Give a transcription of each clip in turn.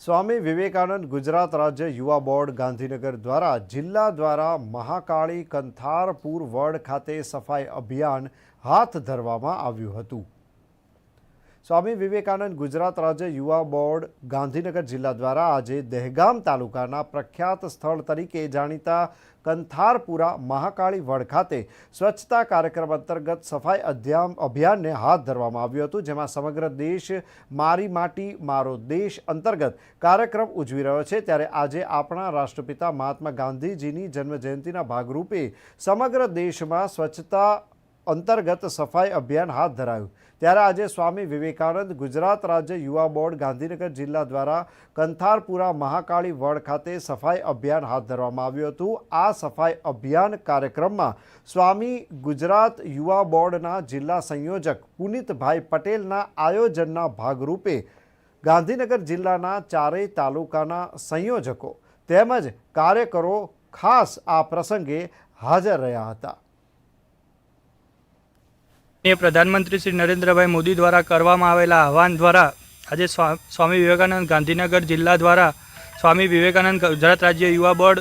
સ્વામી વિવેકાનંદ ગુજરાત રાજ્ય યુવા બોર્ડ ગાંધીનગર દ્વારા જિલ્લા દ્વારા મહાકાળી કંથારપુર વડ ખાતે સફાઈ અભિયાન હાથ ધરવામાં આવ્યું હતું. સ્વામી વિવેકાનંદ ગુજરાત રાજ્ય યુવા બોર્ડ ગાંધીનગર જિલ્લા દ્વારા આજે દહેગામ તાલુકાના પ્રખ્યાત સ્થળ તરીકે જાણીતા કંથારપુરા મહાકાળી વડ ખાતે સ્વચ્છતા કાર્યક્રમ અંતર્ગત સફાઈ અધ્યામ અભિયાનને હાથ ધરવામાં આવ્યું હતું, જેમાં સમગ્ર દેશ મારી માટી, મારો દેશ અંતર્ગત કાર્યક્રમ ઉજવી રહ્યો છે. ત્યારે આજે આપણા રાષ્ટ્રપિતા મહાત્મા ગાંધીજીની જન્મજયંતિના ભાગરૂપે સમગ્ર દેશમાં સ્વચ્છતા અંતર્ગત સફાઈ અભિયાન હાથ ધરાયું. ત્યારે આજે સ્વામી વિવેકાનંદ ગુજરાત રાજ્ય યુવા બોર્ડ ગાંધીનગર જિલ્લા દ્વારા કંથારપુરા મહાકાળી વડ ખાતે સફાઈ અભિયાન હાથ ધરવામાં આવ્યું હતું. આ સફાઈ અભિયાન કાર્યક્રમમાં સ્વામી ગુજરાત યુવા બોર્ડના જિલ્લા સંયોજક પુનિતભાઈ પટેલના આયોજનના ભાગરૂપે ગાંધીનગર જિલ્લાના ચારેય તાલુકાના સંયોજકો તેમજ કાર્યકરો ખાસ આ પ્રસંગે હાજર રહ્યા હતા. એ પ્રધાનમંત્રી શ્રી નરેન્દ્રભાઈ મોદી દ્વારા કરવામાં આવેલા આહવાન દ્વારા આજે સ્વા- સ્વામી વિવેકાનંદ ગાંધીનગર જિલ્લા દ્વારા, સ્વામી વિવેકાનંદ ગુજરાત રાજ્ય યુવા બોર્ડ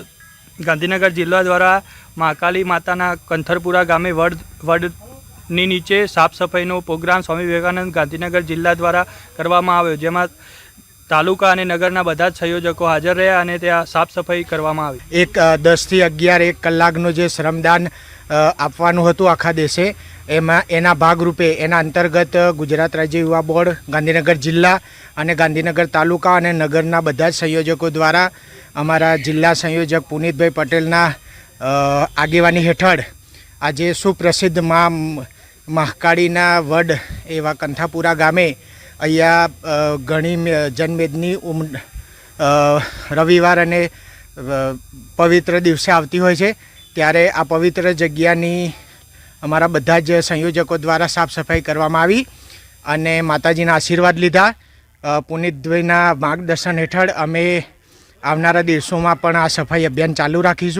ગાંધીનગર જિલ્લા દ્વારા મહાકાલી માતાના કંથરપુરા ગામે વડ, વડની નીચે સાફ સફાઈનો પ્રોગ્રામ સ્વામી વિવેકાનંદ ગાંધીનગર જિલ્લા દ્વારા કરવામાં આવ્યો, જેમાં તાલુકા અને નગરના બધા જ સંયોજકો હાજર રહ્યા અને ત્યાં સાફ સફાઈ કરવામાં આવી. એક દસથી અગિયાર, એક કલાકનું જે શ્રમદાન આપવાનું હતું આખા દેશે, એમાં, એના ભાગરૂપે, એના અંતર્ગત ગુજરાત રાજ્ય યુવા બોર્ડ, ગાંધીનગર જિલ્લા અને ગાંધીનગર તાલુકા અને નગરના બધા જ સંયોજકો દ્વારા અમારા જિલ્લા સંયોજક પુનિતભાઈ પટેલના આગેવાની હેઠળ આજે સુપ્રસિદ્ધ મા, મહાકાળીના વડ એવા કંથાપુરા ગામે અહીંયા ઘણી જનમેદની ઉમ રવિવાર અને પવિત્ર દિવસે આવતી હોય છે. ત્યારે આ પવિત્ર જગ્યાની અમારા બધા જ સંયોજકો દ્વારા સાફ સફાઈ કરવામાં આવી અને માતાજીના આશીર્વાદ લીધા. પુનિતભાઈના માર્ગદર્શન હેઠળ અમે આવનારા દિવસોમાં પણ આ સફાઈ અભિયાન ચાલુ રાખીશું.